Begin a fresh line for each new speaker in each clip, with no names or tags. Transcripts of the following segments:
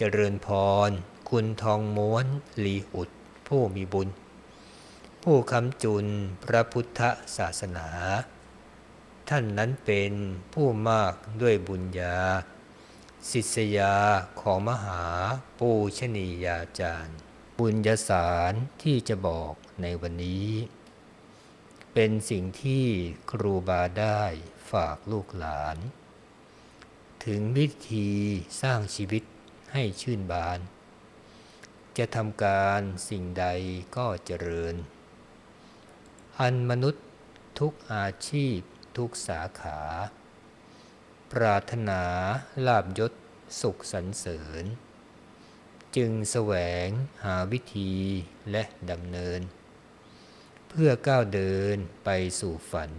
เจริญพร คุณทองม้วนลีอุด ผู้มีบุญ ผู้คำจุนพระพุทธศาสนา ท่านนั้นเป็นผู้มากด้วยบุญญาศิษยาของมหาปูชนียาจารย์ บุญญาสารที่จะบอกในวันนี้ เป็นสิ่งที่ครูบาได้ฝากลูกหลาน ถึงวิธีสร้างชีวิต ให้ชื่นบาน จะทำการสิ่งใดก็เจริญ อันมนุษย์ทุกอาชีพทุกสาขา ปรารถนาลาบยศสุขสรรเสริญ จึงแสวงหาวิธีและดำเนิน เพื่อก้าวเดินไปสู่ฝัน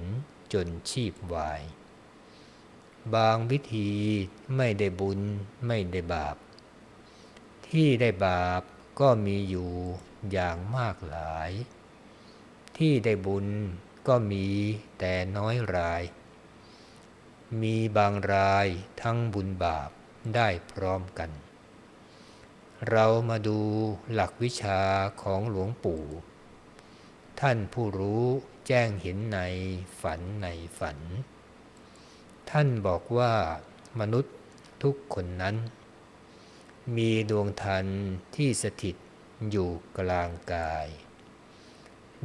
จนชีพวาย บางวิธีไม่ได้บุญไม่ได้บาป ที่ได้บาปก็มีอยู่อย่างมากหลาย ที่ได้บุญก็มีแต่น้อยราย มีบางรายทั้งบุญบาปได้พร้อมกัน เรามาดูหลักวิชาของหลวงปู่ ท่านผู้รู้แจ้งเห็นในฝันในฝัน ท่านบอกว่ามนุษย์ทุกคนนั้น มีดวงทันที่สถิตอยู่กลางกาย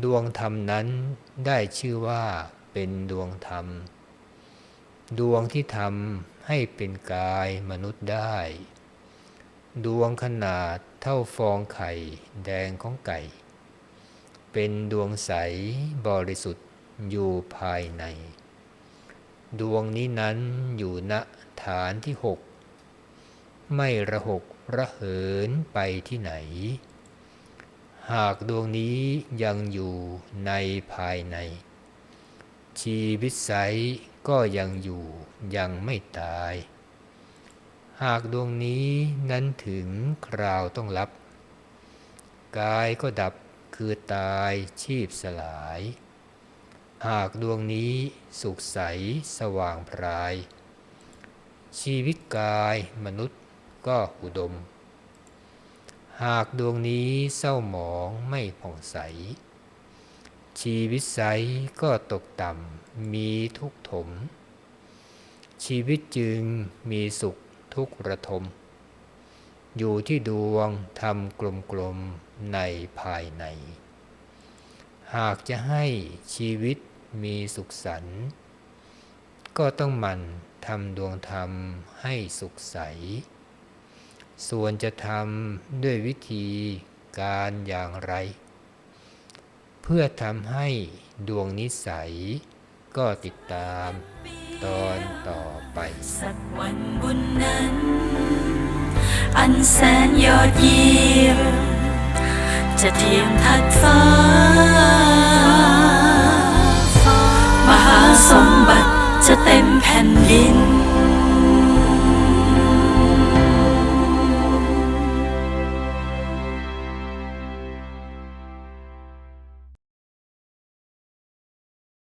ดวงธรรมนั้นได้ชื่อว่าเป็นดวงธรรม ดวงที่ทำให้เป็นกายมนุษย์ได้ ดวงขนาดเท่าฟองไข่แดงของไก่ เป็นดวงใสบริสุทธิ์อยู่ภายใน ดวงนี้นั้นอยู่ณฐานที่หก ไม่ระหกระเหินไปที่ไหน หากดวงนี้ยังอยู่ในภายใน ชีวิตใสก็ยังอยู่ยังไม่ตาย หากดวงนี้นั้นถึงคราวต้องรับ กายก็ดับคือตายชีพสลาย หากดวงนี้สุขใสสว่างพราย ชีวิตกายมนุษย์ ก็อุดม หากดวงนี้เศร้าหมองไม่ผ่องใส ชีวิตใสก็ตกต่ำมีทุกข์ถม ชีวิตจึงมีสุขทุกขระทม อยู่ที่ดวงทำกลมๆในภายใน หากจะให้ชีวิตมีสุขสันต์ก็ต้องมันทำดวงธรรมให้สุขใส ส่วนจะทำด้วยวิธีการอย่างไร เพื่อทำให้ดวงนิสัย ก็ติดตามตอนต่อไป
สักวันบุญนั้น อันแสนยอดเยี่ยม จะเทียมทัดฟ้า มหาสมบัติ